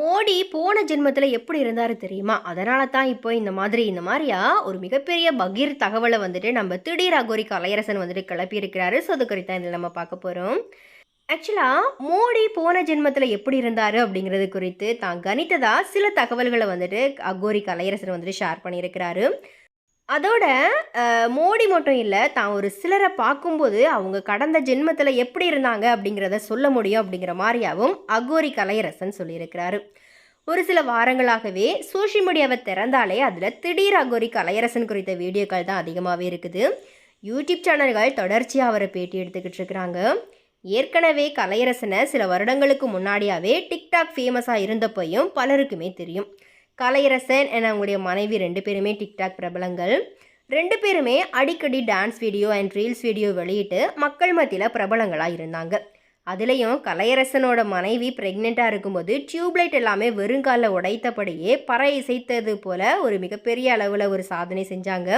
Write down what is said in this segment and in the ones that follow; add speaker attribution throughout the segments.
Speaker 1: மோடி போன ஜென்மத்தில் எப்படி இருந்தார் தெரியுமா? அதனால தான் இப்போ இந்த மாதிரி இந்த மாதிரியா ஒரு மிகப்பெரிய பகீர் தகவலை வந்துட்டு நம்ம திடீர் அகோரி கலையரசன் வந்துட்டு கிளப்பியிருக்கிறாரு ஸோ அது குறித்து இதில் நம்ம பார்க்க போகிறோம் ஆக்சுவலாக மோடி போன ஜென்மத்தில் எப்படி இருந்தார் அப்படிங்கிறது குறித்து தான் கணித்ததாக சில தகவல்களை வந்துட்டு அகோரி கலையரசன் வந்துட்டு ஷேர் பண்ணியிருக்கிறாரு. அதோட மோடி மட்டும் இல்லை தான் ஒரு சிலரை பார்க்கும்போது அவங்க கடந்த ஜென்மத்தில் எப்படி இருந்தாங்க அப்படிங்கிறத சொல்ல முடியும் அப்படிங்கிற மாதிரியாவும் அகோரி கலையரசன் சொல்லியிருக்கிறாரு. ஒரு சில வாரங்களாகவே சோஷியல் மீடியாவை திறந்தாலே அதில் திடீர் அகோரி கலையரசன் குறித்த வீடியோக்கள் தான் அதிகமாகவே இருக்குது. யூடியூப் சேனல்கள் தொடர்ச்சியாக அவரை பேட்டி எடுத்துக்கிட்டு இருக்கிறாங்க. ஏற்கனவே கலையரசனை சில வருடங்களுக்கு முன்னாடியாவே டிக்டாக் ஃபேமஸாக இருந்தப்பையும் பலருக்குமே தெரியும். கலையரசன் என அவங்களுடைய மனைவி ரெண்டு பேருமே டிக்டாக் பிரபலங்கள். ரெண்டு பேருமே அடிக்கடி dance video and reels video வெளியிட்டு மக்கள் மத்தியில் பிரபலங்களாக இருந்தாங்க. அதுலேயும் கலையரசனோட மனைவி ப்ரெக்னெண்ட்டாக இருக்கும்போது டியூப்லைட் எல்லாமே வெறுங்காலில் உடைத்தபடியே பறை இசைத்தது போல ஒரு மிகப்பெரிய அளவில் ஒரு சாதனை செஞ்சாங்க.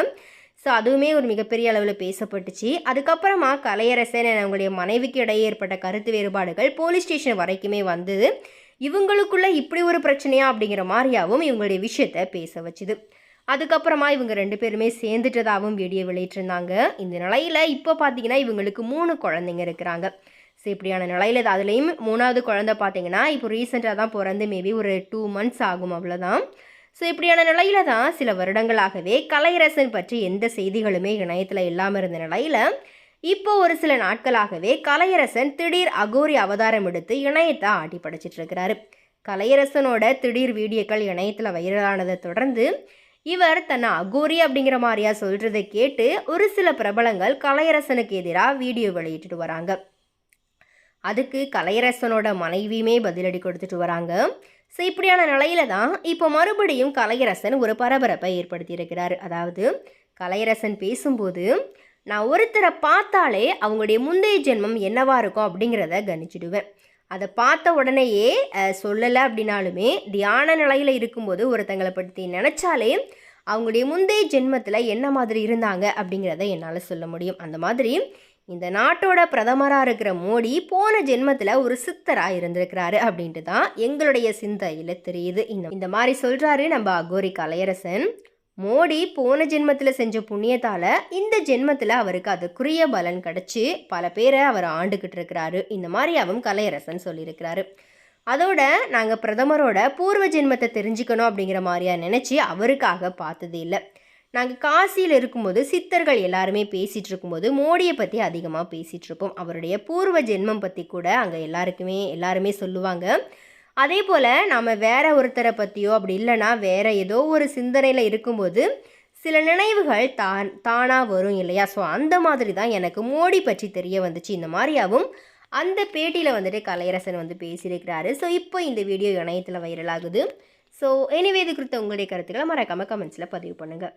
Speaker 1: ஸோ அதுவுமே ஒரு மிகப்பெரிய அளவில் பேசப்பட்டுச்சு. அதுக்கப்புறமா கலையரசன் அவங்களுடைய மனைவிக்கு இடையே ஏற்பட்ட கருத்து வேறுபாடுகள் போலீஸ் ஸ்டேஷன் வரைக்குமே வந்தது. இவங்களுக்குள்ள இப்படி ஒரு பிரச்சனையா அப்படிங்கிற மாதிரியாவும் இவங்களுடைய விஷயத்த பேச வச்சுது. அதுக்கப்புறமா இவங்க ரெண்டு பேருமே சேர்ந்துட்டதாகவும் வீடியோ வெளியிட்டிருந்தாங்க. இந்த நிலையில் இப்போ பார்த்தீங்கன்னா இவங்களுக்கு மூணு குழந்தைங்க இருக்கிறாங்க. ஸோ இப்படியான நிலையில் அதுலேயும் மூணாவது குழந்தை பார்த்தீங்கன்னா இப்போ ரீசெண்டாக தான் பிறந்து மேபி ஒரு டூ மந்த்ஸ் ஆகும் அவ்வளோதான் ஸோ இப்படியான நிலையில தான் சில வருடங்களாகவே கலையரசன் பற்றி எந்த செய்திகளுமே இணையத்தில் இல்லாமல் இருந்த நிலையில் இப்போ ஒரு சில நாட்களாகவே கலையரசன் திடீர் அகோரி அவதாரம் எடுத்து இணையத்தை ஆட்டி படைச்சிட்டு இருக்கிறாரு கலையரசனோட திடீர் வீடியோக்கள் இணையத்தில் வைரலானதை தொடர்ந்து இவர் தன்னை அகோரி அப்படிங்கிற மாதிரியா சொல்கிறத கேட்டு ஒரு சில பிரபலங்கள் கலையரசனுக்கு எதிராக வீடியோ வெளியிட்டுட்டு வராங்க. அதுக்கு கலையரசனோட மனைவியுமே பதிலடி கொடுத்துட்டு வராங்க. ஸோ இப்படியான நிலையில தான் இப்போ மறுபடியும் கலையரசன் ஒரு பரபரப்பை ஏற்படுத்தியிருக்கிறார். அதாவது கலையரசன் பேசும்போது நான் ஒருத்தரை பார்த்தாலே அவங்களுடைய முந்தைய ஜென்மம் என்னவா இருக்கும் அப்படிங்கிறத கணிச்சிடுவேன். அதை பார்த்த உடனேயே சொல்லலை அப்படின்னாலுமே தியான நிலையில் இருக்கும்போது ஒருத்தங்களை பற்றி நினச்சாலே அவங்களுடைய முந்தைய ஜென்மத்தில் என்ன மாதிரி இருந்தாங்க அப்படிங்கிறத என்னால் சொல்ல முடியும். அந்த மாதிரி இந்த நாட்டோட பிரதமராக இருக்கிற மோடி போன ஜென்மத்தில் ஒரு சித்தராக இருந்திருக்கிறாரு அப்படின்ட்டு தான் எங்களுடைய சிந்தையில் தெரியுது. இந்த இந்த மாதிரி சொல்கிறாரு நம்ம அகோரி கலையரசன் மோடி போன ஜென்மத்தில் செஞ்ச புண்ணியத்தால் இந்த ஜென்மத்தில் அவருக்கு அதுக்குரிய பலன் கிடச்சி பல பேரை அவர் ஆண்டுக்கிட்டு இருக்கிறாரு. இந்த மாதிரியாவும் கலையரசன் சொல்லியிருக்கிறாரு. அதோட நாங்கள் பிரதமரோட பூர்வ ஜென்மத்தை தெரிஞ்சுக்கணும் அப்படிங்கிற மாதிரியா நினச்சி அவருக்காக பார்த்ததே இல்லை. நாங்கள் காசியில் இருக்கும்போது சித்தர்கள் எல்லாருமே பேசிகிட்டு இருக்கும்போது மோடியை பற்றி அதிகமாக பேசிகிட்ருப்போம் அவருடைய பூர்வ ஜென்மம் பற்றி கூட அங்கே எல்லாருக்குமே எல்லாருமே சொல்லுவாங்க. அதே போல் நாம் வேற ஒருத்தரை பற்றியோ அப்படி இல்லைன்னா வேற ஏதோ ஒரு சிந்தனையில் இருக்கும்போது சில நினைவுகள் தான் தானாக வரும் இல்லையா? ஸோ அந்த மாதிரி தான் எனக்கு மோடி பற்றி தெரிய வந்துச்சு. இந்த மாதிரியாவும் அந்த பேட்டியில் வந்துட்டு கலையரசன் வந்து பேசியிருக்கிறாரு. ஸோ இப்போ இந்த வீடியோ இணையத்தில் வைரலாகுது ஸோ எனிவே இது குறித்த உங்களுடைய கருத்துக்களை மறக்காமல் கமெண்ட்ஸில் பதிவு பண்ணுங்கள்